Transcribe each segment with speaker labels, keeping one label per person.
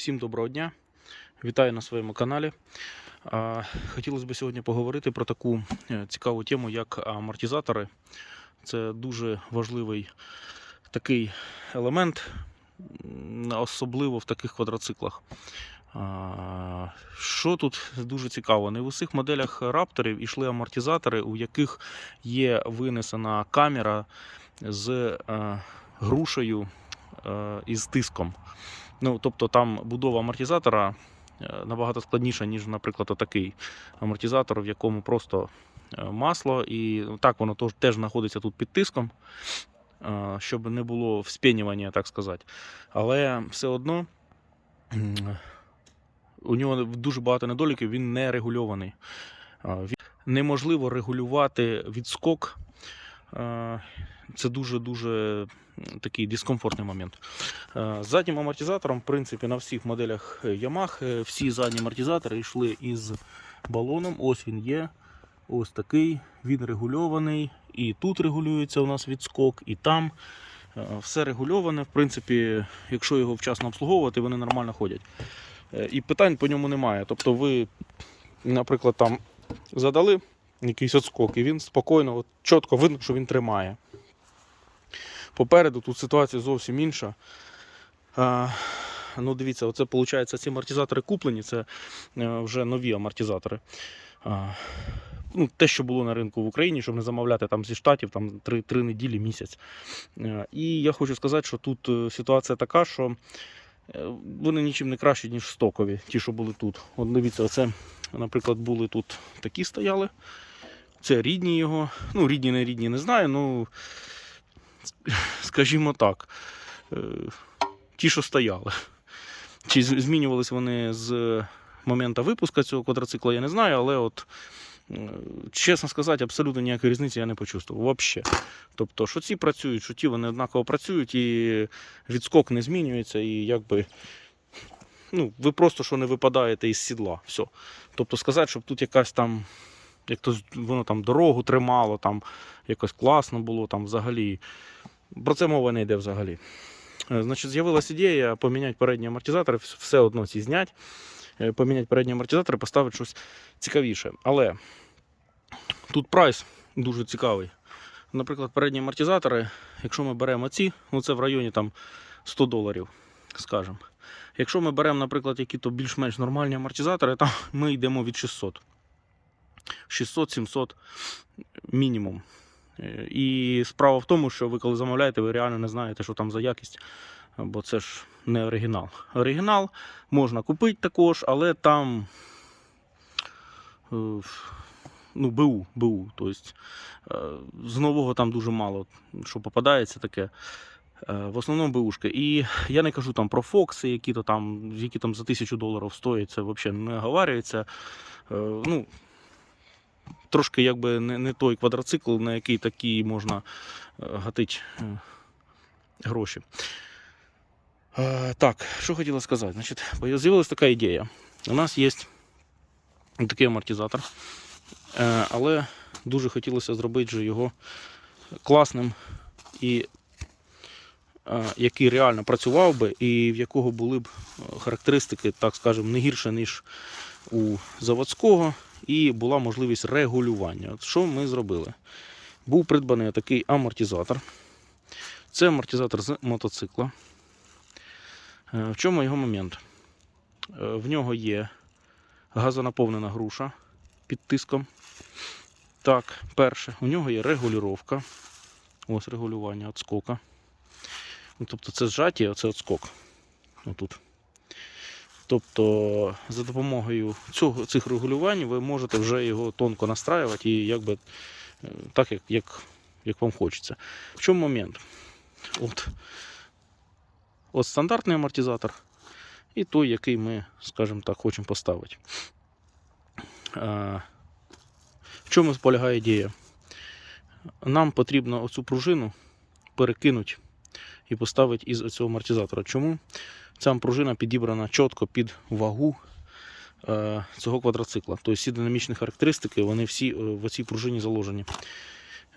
Speaker 1: Всім доброго дня. Вітаю на своєму каналі. Хотілося б сьогодні поговорити про таку е, цікаву тему, як амортизатори. Це дуже важливий такий елемент, особливо в таких квадроциклах. Що тут дуже цікаво? Не в усіх моделях рапторів йшли амортизатори, у яких є винесена камера з е, грушею е, і з тиском. Ну, тобто там будова амортизатора е, набагато складніша, ніж, наприклад, отакий амортизатор, в якому просто е, масло, і так воно теж знаходиться тут під тиском, е, щоб не було вспінювання, так сказати. Але все одно у нього дуже багато недоліків, він не регульований. Неможливо регулювати відскок. Е, Це дуже-дуже такий дискомфортний момент. Е, заднім амортизатором, в принципі, на всіх моделях Yamaha е, всі задні амортизатори йшли із балоном. Ось він є. Ось такий. Він регульований. І тут регулюється у нас відскок, і там. Е, Все регульоване. В принципі, якщо його вчасно обслуговувати, вони нормально ходять. Е, І питань по ньому немає. Тобто ви, наприклад, там задали якийсь отскок, і він спокійно, от, чітко видно, що він тримає. Попереду тут ситуація зовсім інша. А, ну, дивіться, оце виходить, ці амортизатори куплені, це е, вже нові амортизатори. А, ну, те, що було на ринку в Україні, щоб не замовляти там зі штатів там 3, 3 неділі місяць. Е, і я хочу сказати, що тут е, ситуація така, що вони нічим не кращі, ніж стокові, ті, що були тут. От дивіться, оце, наприклад, були тут такі стояли. Це рідні його. Ну, рідні, не рідні, не знаю. Ну, скажімо так, е, ті, що стояли. Чи змінювалися вони з моменту випуску цього квадроцикла, я не знаю, але от. е, Чесно сказати, абсолютно ніякої різниці я не почувствував. Взагалі. Тобто, що ці працюють, що ті вони однаково працюють, і відскок не змінюється, і якби. Ну, ви просто що не випадаєте із сідла. Все. Тобто сказати, щоб тут якась там, як то воно там дорогу тримало, там якось класно було, там взагалі. Про це мова не йде взагалі. Е, Значить, з'явилася ідея поміняти передні амортизатори, все одно ці зняти, е, поміняти передні амортизатори, поставити щось цікавіше. Але тут прайс дуже цікавий. Наприклад, передні амортизатори, якщо ми беремо ці, ну це в районі там 100 доларів, скажімо. Якщо ми беремо, наприклад, які-то більш-менш нормальні амортизатори, там ми йдемо від 600. 600-700 мінімум. Е, І справа в тому, що ви коли замовляєте, ви реально не знаєте, що там за якість, бо це ж не оригінал. Оригінал можна купити також, але там е, ну, БУ, БУ. Тобто, е, з нового там дуже мало що попадається таке. В основному БУшки. І я не кажу там про Фокси, які там, які там за тисячу доларів стоять, це взагалі не оговарюється. Ну, трошки якби не, не той квадроцикл, на який такі можна е, гатити е, гроші. Е, Так, що хотіла сказати? Значить, з'явилася така ідея. У нас є такий амортизатор, але дуже хотілося зробити його класним і який реально працював би, і в якого були б характеристики, так скажемо, не гірше, ніж у заводського, і була можливість регулювання. От що ми зробили? Був придбаний такий амортизатор. Це амортизатор з мотоцикла. Е, В чому його момент? Е, В нього є газонаповнена груша під тиском. Так, перше, у нього є регулювання. Ось регулювання отскока. Ну, Тобто це зжаті, а це отскок. Отут. Тобто за допомогою цього, цих регулювань ви можете вже його тонко настраювати і якби е, так, як, як, як вам хочеться. В чому момент? От, от стандартний амортизатор і той, який ми, скажімо так, хочемо поставити. А, в чому полягає ідея? Нам потрібно оцю пружину перекинути і поставити із цього амортизатора. Чому? Ця пружина підібрана чітко під вагу е, цього квадроцикла. Тобто всі динамічні характеристики, вони всі е, в цій пружині заложені.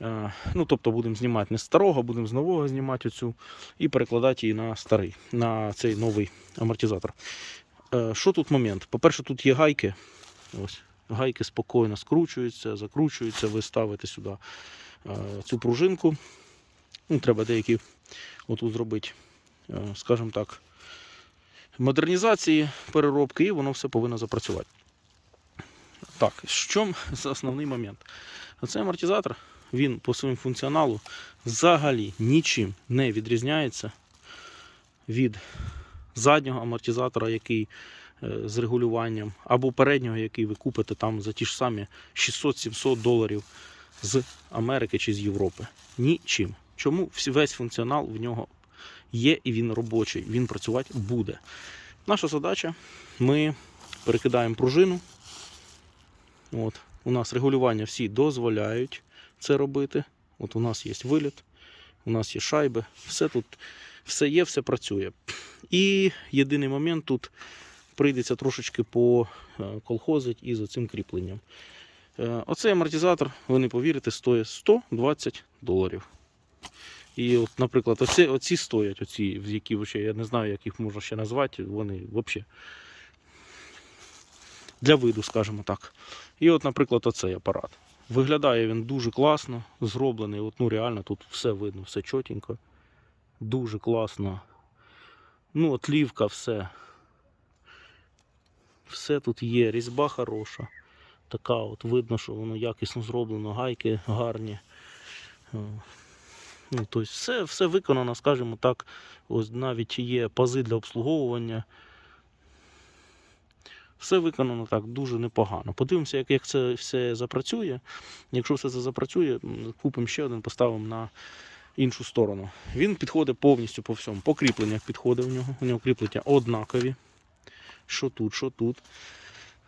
Speaker 1: Е, Ну, тобто будемо знімати не з старого, будемо з нового знімати оцю і перекладати її на старий, на цей новий амортизатор. Що тут момент? По-перше, тут є гайки. Ось, гайки спокійно скручуються, закручуються, ви ставите сюди цю пружинку. Ну, треба деякі отут зробити, е, скажімо так, модернізації, переробки, і воно все повинно запрацювати. Так, що за основний момент? Цей амортизатор, він по своєму функціоналу взагалі нічим не відрізняється від заднього амортизатора, який е, з регулюванням, або переднього, який ви купите там за ті ж самі 600-700 доларів з Америки чи з Європи. Нічим. Чому весь функціонал в нього є і він робочий, він працювати буде. Наша задача: ми перекидаємо пружину. От. У нас регулювання всі дозволяють це робити. От у нас є виліт, у нас є шайби, все тут все є, все працює. І єдиний момент тут прийдеться трошечки поколхозить із цим кріпленням. Е, Оцей амортизатор, ви не повірите, стоїть 120 доларів. І, от, наприклад, оці, оці стоять, оці, які вообще, я не знаю, як їх можна ще назвати, вони взагалі для виду, скажімо так. І от, наприклад, оцей апарат. Виглядає він дуже класно, зроблений. От, ну, реально тут все видно, все чотенько. Дуже класно. Ну, от лівка, все. Все тут є, різьба хороша. Така от видно, що воно якісно зроблено, гайки гарні. Ну, тобто все, все виконано, скажімо так. Ось навіть є пази для обслуговування. Все виконано так дуже непогано. Подивимося, як, як це все запрацює. Якщо все це запрацює, купимо ще один, поставимо на іншу сторону. Він підходить повністю по всьому. По кріпленнях підходить у нього. У нього кріплення однакові. Що тут, що тут.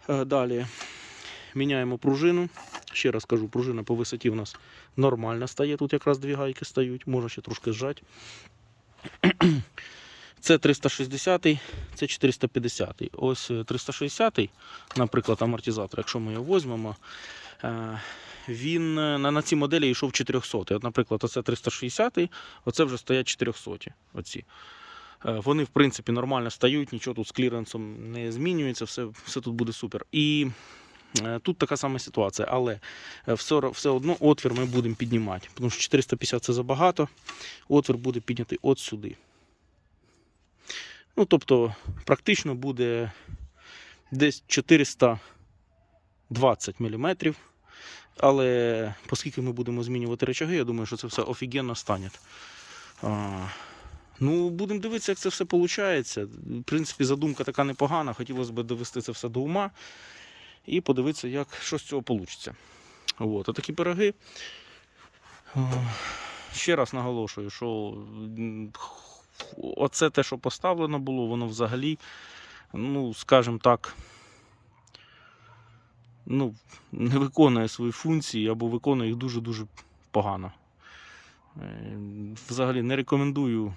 Speaker 1: Е, Далі міняємо пружину. Ще раз кажу, пружина по висоті в нас нормально стає. Тут якраз дві гайки стають, можна ще трошки зжати. Це 360, це 450. Ось е, 360, наприклад, амортизатор, якщо ми його візьмемо, е, він е, на, на цій моделі йшов 400. От, наприклад, оце 360, оце вже стоять 400. Оці. Е, Вони, в принципі, нормально стають, нічого тут з кліренсом не змінюється, все, все тут буде супер. І е, тут така сама ситуація, але е, все, все одно отвір ми будемо піднімати, тому що 450 це забагато, отвір буде піднятий от сюди. Ну, тобто, практично буде десь 420 мм. Але оскільки ми будемо змінювати речаги, я думаю, що це все офігенно стане. Ну, будемо дивитися, як це все виходить. В принципі, задумка така непогана. Хотілося б довести це все до ума і подивитися, як, що з цього вийде. От, такі пироги. Ще раз наголошую, що оце те, що поставлено було, воно взагалі, ну, скажімо так, ну, не виконує свої функції або виконує їх дуже-дуже погано. Е, Взагалі не рекомендую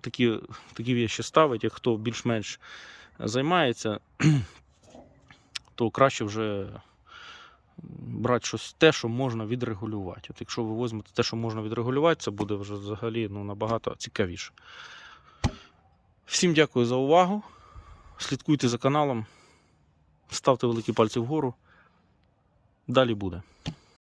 Speaker 1: такі, такі віші ставити, як хто більш-менш займається, то краще вже брати щось те, що можна відрегулювати. От якщо ви візьмете те, що можна відрегулювати, це буде вже взагалі ну, набагато цікавіше. Всім дякую за увагу. Слідкуйте за каналом, ставте великі пальці вгору. Далі буде.